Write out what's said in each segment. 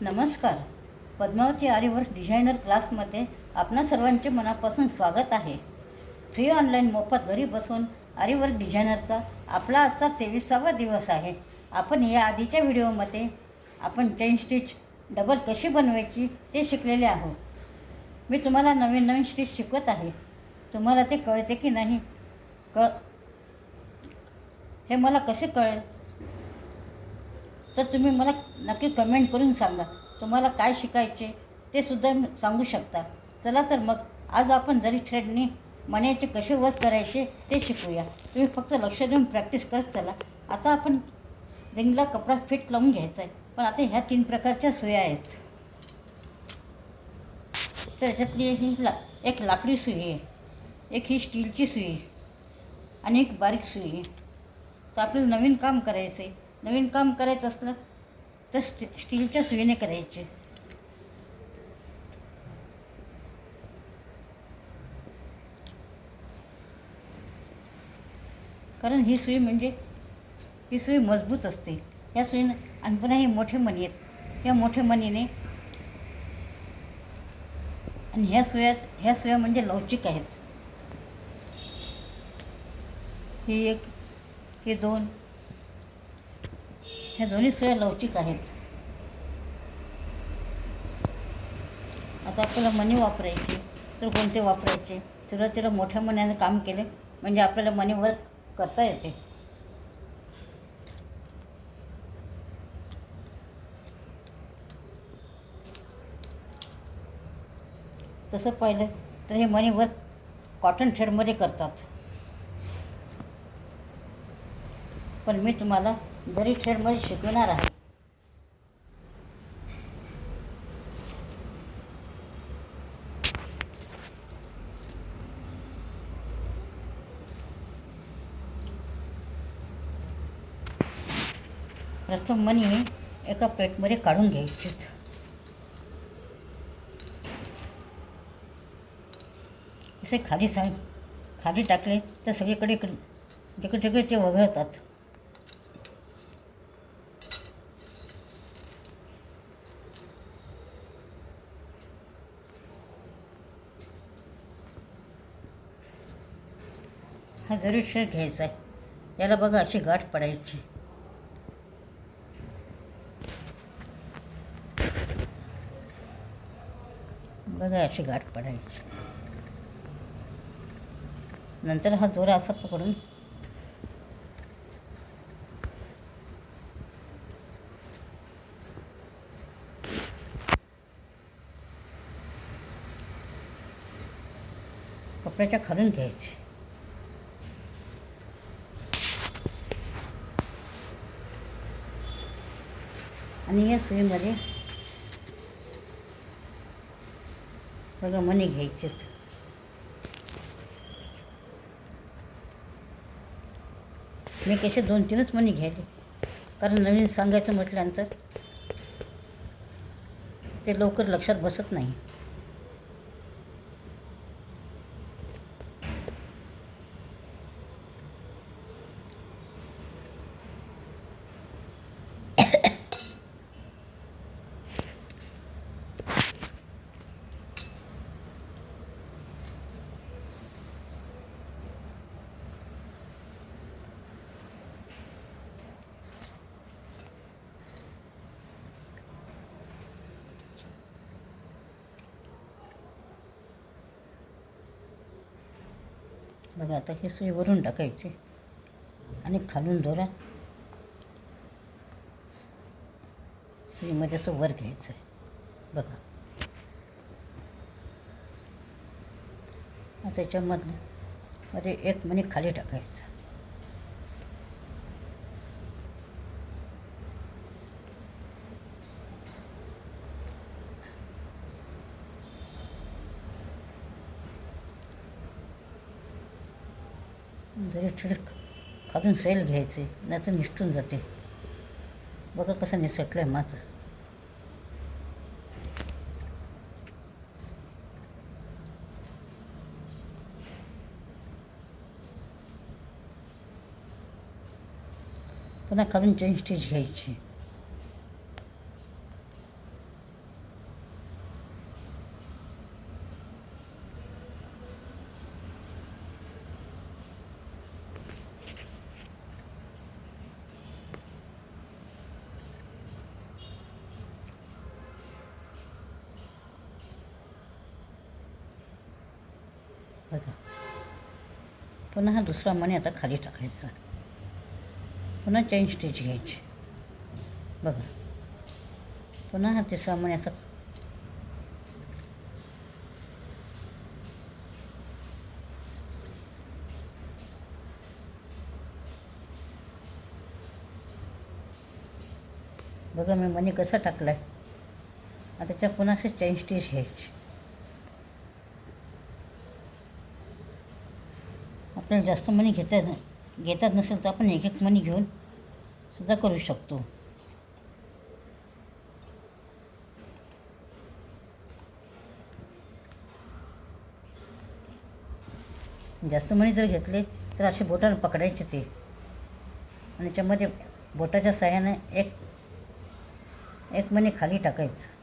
नमस्कार. पद्मावती आर्यवर्क डिझायनर क्लासमध्ये आपणा सर्वांचे मनापासून स्वागत आहे. फ्री ऑनलाईन मोफत घरी बसून आरीवर्क डिझायनरचा आपला आजचा तेविसावा दिवस आहे. आपण या आधीच्या व्हिडिओमध्ये आपण चेन स्टिच डबल कशी बनवायची ते शिकलेले आहोत. मी तुम्हाला नवीन नवीन स्टिच शिकवत आहे. तुम्हाला ते कळते की नाही? क हे मला कसे कळेल? तर तुम्ही मला नक्की कमेंट करून सांगा. तुम्हाला काय शिकायचे ते सुद्धा सांगू शकता. चला तर मग आज आपण जरी थ्रेडनी मण्याचे कसे वर्क करायचे ते शिकूया. तुम्ही फक्त लक्ष देऊन प्रॅक्टिस करत चला. आता आपण रिंगला कपडा फिट लावून घ्यायचा आहे. पण आता ह्या तीन प्रकारच्या सुया आहेत. तर याच्यातली ही ला एक लाकडी सुई आहे एक ही स्टीलची सुई आहे आणि एक बारीक सुई आहे. तर आपल्याला नवीन काम करायचं आहे नवीन काम करायचं असलं तर स्टी स्टीलच्या सुईने करायचे. कारण ही सुई म्हणजे ही सुई मजबूत असते. ह्या सुईनं आणि पुन्हा हे मोठे मणी आहेत. ह्या मोठ्या मणीने आणि ह्या सुया ह्या सुया म्हणजे लवचिक आहेत. ही एक हे दोन ह्या दोन्ही सोया लवचिक आहेत. आता आपल्याला मणी वापरायची तर कोणते वापरायचे सुरुवातीला मोठ्या मनाने काम केले म्हणजे आपल्याला मनी वर्क करता येते. तसं पाहिलं तर हे मनी वर्क कॉटन थ्रेडमध्ये करतात. पण मी तुम्हाला जरी थ्रेडमध्ये शिकविणार आहे. प्रथम मनी एका प्लेटमध्ये काढून घ्यायचे. असे खाली सांग. खाली टाकले तर सगळीकडे जिकडे तिकडे ते वगळतात. हा जरी घ्यायचा आहे. याला बघा अशी गाठ पडायची. बघा अशी गाठ पडायची. नंतर हा दोरा असा पकडून कपड्याच्या खालून घ्यायचे. आणि या सुईमध्ये बघा मणी घ्यायचेत मी कसे दोन तीनच मणी घ्यायले. कारण नवीन सांगायचं म्हटल्यानंतर ते लवकर लक्षात बसत नाही. बघा आता हे सुई वरून टाकायची. आणि खालून दोरा सुईमध्ये असं वर घ्यायचं आहे. बघा. त्याच्यामधलं त्याच्यामधनं मध्ये एक मणी खाली टाकायचं. जरी ठिडक खालून सैल घ्यायचे नाही तर निष्ठून जाते. बघा कसं निसटलं आहे माझं पुन्हा खालून चेन स्टिच घ्यायची. बघा. पुन्हा हा दुसरा मणी आता खाली टाकायचा. पुन्हा चेन स्टिच घ्यायची. बघा. पुन्हा हा तिसरा मणी असा बघा मी मणी कसा टाकला आहे आता त्या पुन्हा असे चेन स्टिच घ्यायची. आपल्याला जास्त मनी घेता घेतात नसेल तर आपण एक एक मनी घेऊन सुद्धा करू शकतो. जास्त मणी जर घेतले तर असे बोटानं पकडायचे ते. आणि त्याच्यामध्ये बोटाच्या साह्याने एक एक मणी खाली टाकायचं.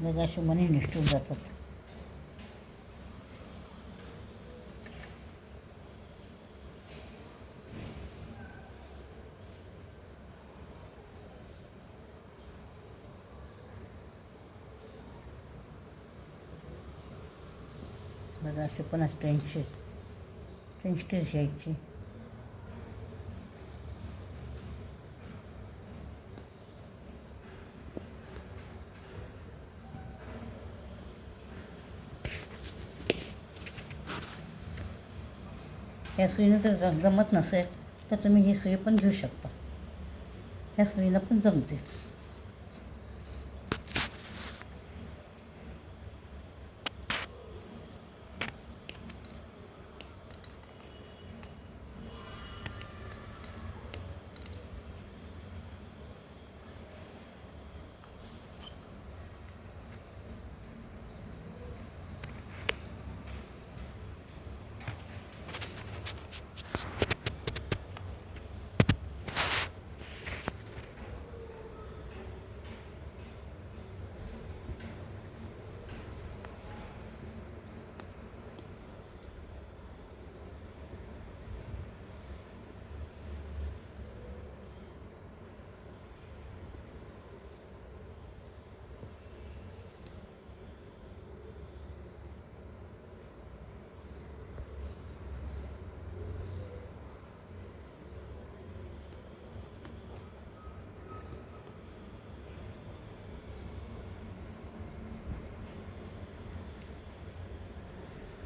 बघा असे मनी निष्ठून जातात. बघा असे पण टेन्शन टेन्स्टीज घ्यायची ह्या सुईनं जर जमत नसेल तर तुम्ही ही सुई पण घेऊ शकता. ह्या सुईनं पण जमते.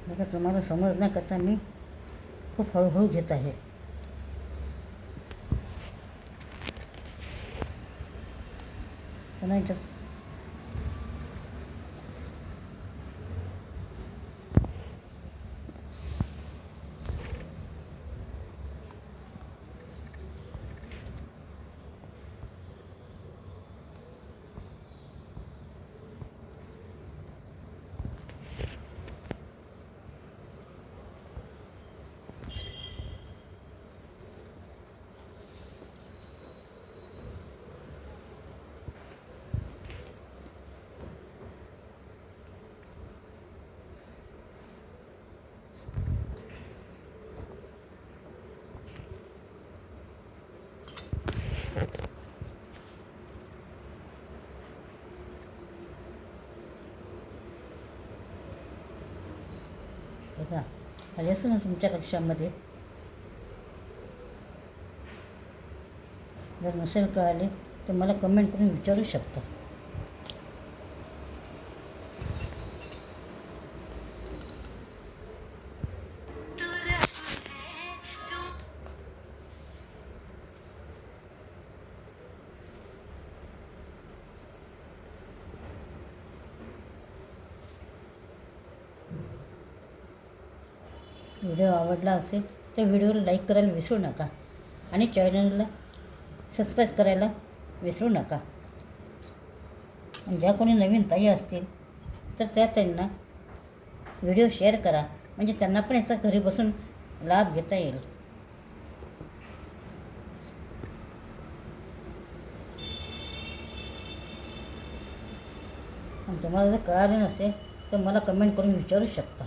बघा तुम्हाला समजण्याकरता मी खूप हळूहळू घेत आहे. पुन्हा याच्यात बघा आले असं ना तुमच्या कक्षामध्ये? जर नसेल कळाले तर मला कमेंट करून विचारू शकता. व्हिडिओ आवडला असेल तर व्हिडिओला लाईक करायला विसरू नका आणि चॅनलला सबस्क्राईब करायला विसरू नका. ज्या कोणी नवीन ताई असतील तर त्या त्यांना व्हिडिओ शेअर करा. म्हणजे त्यांना पण याचा घरी बसून लाभ घेता येईल. आणि तुम्हाला जर कळालं नसेल तर मला कमेंट करून विचारू शकता.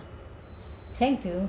थँक्यू